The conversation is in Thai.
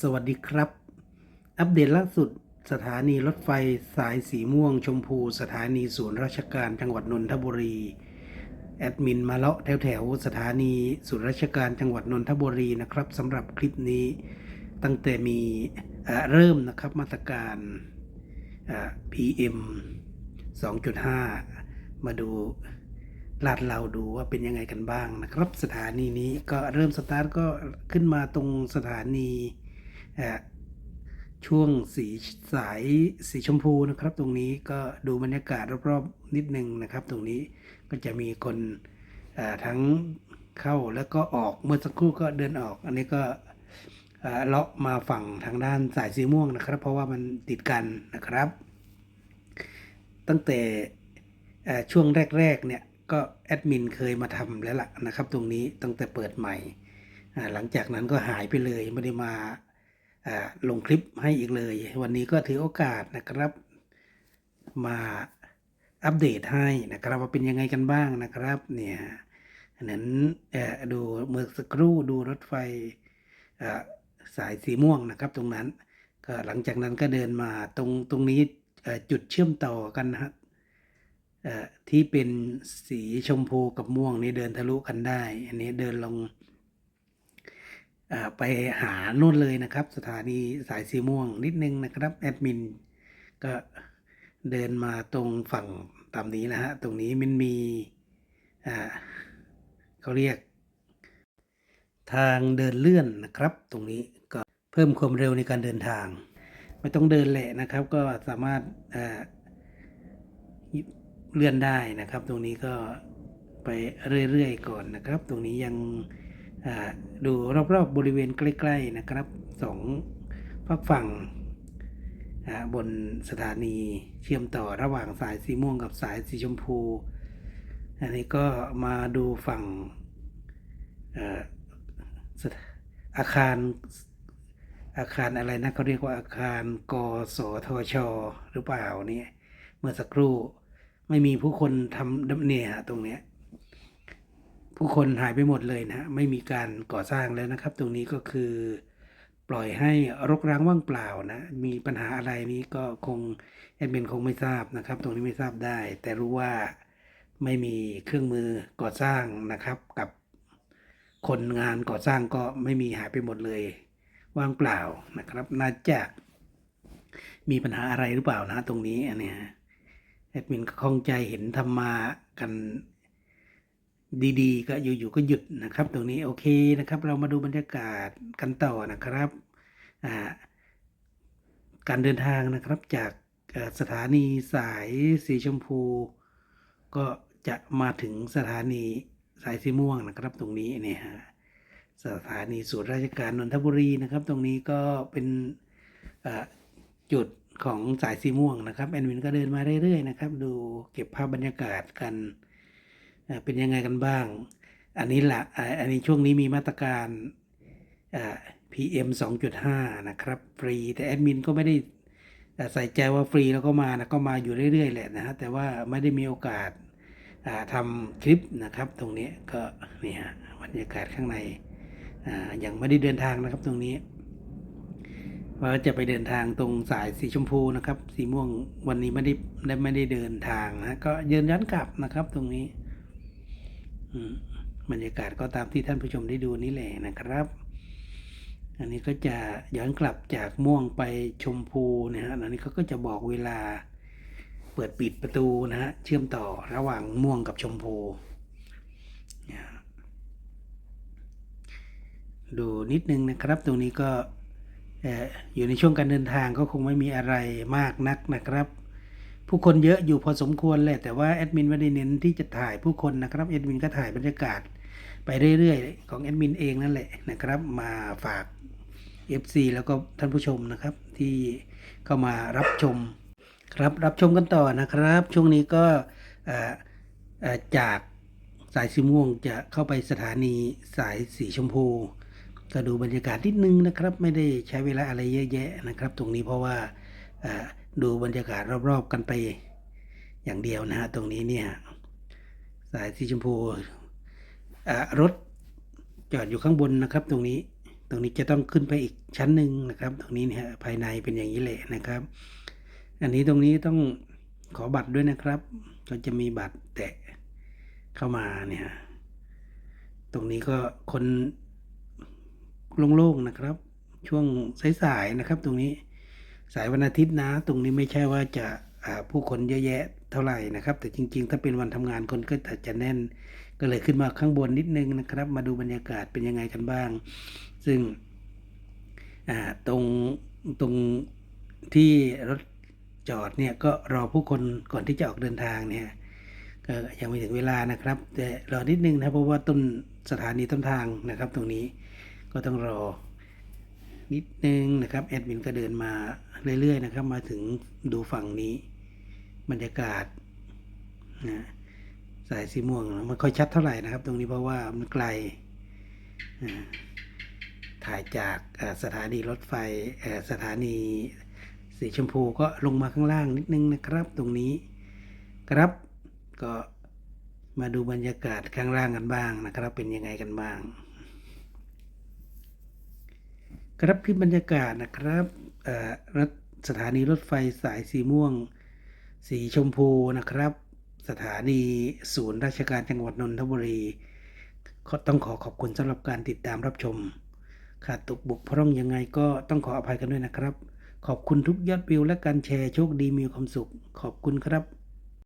สวัสดีครับ อัปเดตล่าสุดสถานีรถไฟสายสีม่วงชมพู สถานีศูนย์ราชการจังหวัดนนทบุรี แอดมินมาเลาะแถวแถวๆสถานีศูนย์ราชการจังหวัดนนทบุรีนะครับสำหรับคลิปนี้ตั้งแต่มีเริ่มนะครับมาตรการเอ่อ PM 2.5 มาดูลาดเราดูว่าเป็นยังไงกันบ้างนะครับ สถานีนี้ก็เริ่มสตาร์ทก็ขึ้นมาตรงสถานี ช่วงสีสายสีชมพูนะครับ ตรงนี้ก็ดูบรรยากาศรอบๆนิดนึงนะครับ ตรงนี้ก็จะมีคนทั้งเข้าแล้วก็ออกเมื่อสักครู่ก็เดินออก อันนี้ก็เลาะมาฝั่งทางด้านสายสีม่วงนะครับ เพราะว่ามันติดกันนะครับ ตั้งแต่ช่วงแรกๆเนี่ยก็แอดมินเคยมาทำแล้วล่ะนะครับ ตรงนี้ตั้งแต่เปิดใหม่ หลังจากนั้นก็หายไปเลยไม่ได้มา ลงคลิปให้อีกเลย วันนี้ก็ถือโอกาสนะครับ มาอัปเดตให้นะครับว่าเป็นยังไงกันบ้างนะครับ เนี่ยอันนั้นดูเมื่อสักครู่ดูรถไฟสายสีม่วงนะครับ ตรงนั้นก็หลังจากนั้นก็เดินมาตรงตรงนี้จุดเชื่อมต่อกันนะฮะที่เป็นสีชมพูกับม่วงนี่เดินทะลุกันได้ อันนี้เดินลง ไปหาโน่นเลยนะครับ สถานีสายสีม่วงนิดนึงนะครับแอดมินก็เดินมาตรงฝั่งตามนี้นะฮะตรงนี้มันมีอ่าเขาเรียก ทางเดินเลื่อนนะครับ ตรงนี้ก็เพิ่มความเร็วในการเดินทาง ไม่ต้องเดินแหละนะครับ ก็สามารถเอ่อเลื่อนได้นะครับ ตรงนี้ก็ไปเรื่อยๆก่อนนะครับ ตรงนี้ยัง ดูรอบๆบบริเวณใกล้ๆนะครับสองฝักฝั่งบนสถานีเชื่อมต่อระหว่างสายสีม่วงกับสายสีชมพู อันนี้ก็มาดูฝั่งเอ่อาคารอาคารอะไรนะเขาเรียกว่าอาคารกสทช หรือเปล่าเนี่ยเมื่อสักครู่ไม่มีผู้คนทำเนี่ยตรงเนี้ย ผู้คนหายไปหมดเลยนะฮะไม่มีการก่อสร้างแล้วนะครับ ตรงนี้ก็คือปล่อยให้รกร้างว่างเปล่านะ มีปัญหาอะไรนี้ก็คงแอดมินคงไม่ทราบนะครับ ตรงนี้ไม่ทราบได้ แต่รู้ว่าไม่มีเครื่องมือก่อสร้างนะครับ กับคนงานก่อสร้างก็ไม่มีหายไปหมดเลย ว่างเปล่านะครับ น่าจะมีปัญหาอะไรหรือเปล่านะ ตรงนี้อันเนี้ยแอดมินก็คงใจเห็นทำมากัน ดีๆ ก็อยู่ๆก็หยุดนะครับ ตรงนี้โอเคนะครับ เรามาดูบรรยากาศกันต่อนะครับการเดินทางนะครับจากสถานีสายสีชมพู ก็จะมาถึงสถานีสายสีม่วงนะครับ ตรงนี้เนี่ยฮะสถานีศูนย์ราชการนนทบุรีนะครับ ตรงนี้ก็เป็นจุดของสายสีม่วงนะครับแอนวินก็เดินมาเรื่อยๆนะครับ ดูเก็บภาพบรรยากาศกัน เป็นยังไงกันบ้าง อันนี้ละอ่าอันนี้ช่วงนี้มีมาตรการอ่า PM 2.5 นะครับ ฟรี แต่แอดมินก็ไม่ได้ใส่ใจว่าฟรีแล้วก็มานะก็มาอยู่เรื่อยๆแหละนะฮะแต่ว่าไม่ได้มีโอกาสาทำคลิปนะครับ ตรงนี้ก็นี่ฮะบรรยากาศข้างในยังไม่ได้เดินทางนะครับตรงนี้ว่าจะไปเดินทางตรงสายสีชมพูนะครับ สีม่วงวันนี้ไม่ได้ไม่ได้เดินทางนะก็เยืนย้อนกลับนะครับตรงนี้ บรรยากาศก็ตามที่ท่านผู้ชมได้ดูนี่แหละนะครับ อันนี้ก็จะย้อนกลับจากม่วงไปชมพูนะฮะอันนี้เขาก็จะบอกเวลาเปิดปิดประตูนะฮะเชื่อมต่อระหว่างม่วงกับชมพูดูนิดนึงนะครับ ตรงนี้ก็อยู่ในช่วงการเดินทางก็คงไม่มีอะไรมากนักนะครับ ผู้คนเยอะอยู่พอสมควรแหละแต่ว่าแอดมินไม่ได้เน้นที่จะถ่ายผู้คนนะครับแอดมินก็ถ่ายบรรยากาศไปเรื่อยๆ ของแอดมินเองนั่นแหละนะครับ มาฝาก FC แล้วก็ท่านผู้ชมนะครับที่เข้ามารับชมครับรับชมกันต่อนะครับ ช่วงนี้ก็จากสายสีม่วงจะเข้าไปสถานีสายสีชมพูก็ดูบรรยากาศนิดนึงนะครับ ไม่ได้ใช้เวลาอะไรเยอะแยะนะครับ ตรงนี้เพราะว่า ดูบรรยากาศรอบๆกันไปอย่างเดียวนะฮะตรงนี้เนี่ยสายสีชมพูรถจอดอยู่ข้างบนนะครับ ตรงนี้ตรงนี้จะต้องขึ้นไปอีกชั้นหนึ่งนะครับ ตรงนี้เนี่ยภายในเป็นอย่างนี้แหละนะครับ อันนี้ตรงนี้ต้องขอบัตรด้วยนะครับ ก็จะมีบัตรแตะเข้ามาเนี่ยตรงนี้ก็คนโล่งๆนะครับ ช่วงสายๆนะครับ ตรงนี้ สายวันอาทิตย์นะ ตรงนี้ไม่ใช่ว่าจะผู้คนเยอะแยะเท่าไหร่นะครับ แต่จริง ๆ ถ้าเป็นวันทำงานคนก็อาจจะแน่น ก็เลยขึ้นมาข้างบนนิดนึงนะครับ มาดูบรรยากาศเป็นยังไงกันบ้าง ซึ่งตรงตรงที่รถจอดเนี่ยก็รอผู้คนก่อนที่จะออกเดินทางเนี่ยก็ยังไม่ถึงเวลานะครับ แต่รอนิดนึงนะเพราะว่าต้นสถานีต้นทางนะครับ ตรงนี้ก็ต้องรอ นิดนึงนะครับแอดมินก็เดินมาเรื่อยๆนะครับ มาถึงดูฝั่งนี้ บรรยากาศนะสายสีม่วงมันค่อยชัดเท่าไหร่นะครับ ตรงนี้เพราะว่ามันไกล ถ่ายจากสถานีรถไฟเอ่อสถานีสีชมพูก็ลงมาข้างล่างนิดนึงนะครับ ตรงนี้ครับก็มาดูบรรยากาศข้างล่างกันบ้างนะครับ เป็นยังไงกันบ้าง ครับคลิปบรรยากาศนะครับรถสถานีรถไฟสายสีม่วง สีชมพูนะครับ สถานีศูนย์ราชการจังหวัดนนทบุรีต้องขอขอบคุณสำหรับการติดตามรับชม ขาดตกบกพร่องยังไงก็ต้องขออภัยกันด้วยนะครับ ขอบคุณทุกยอดวิวและการแชร์โชคดีมีความสุข ขอบคุณครับ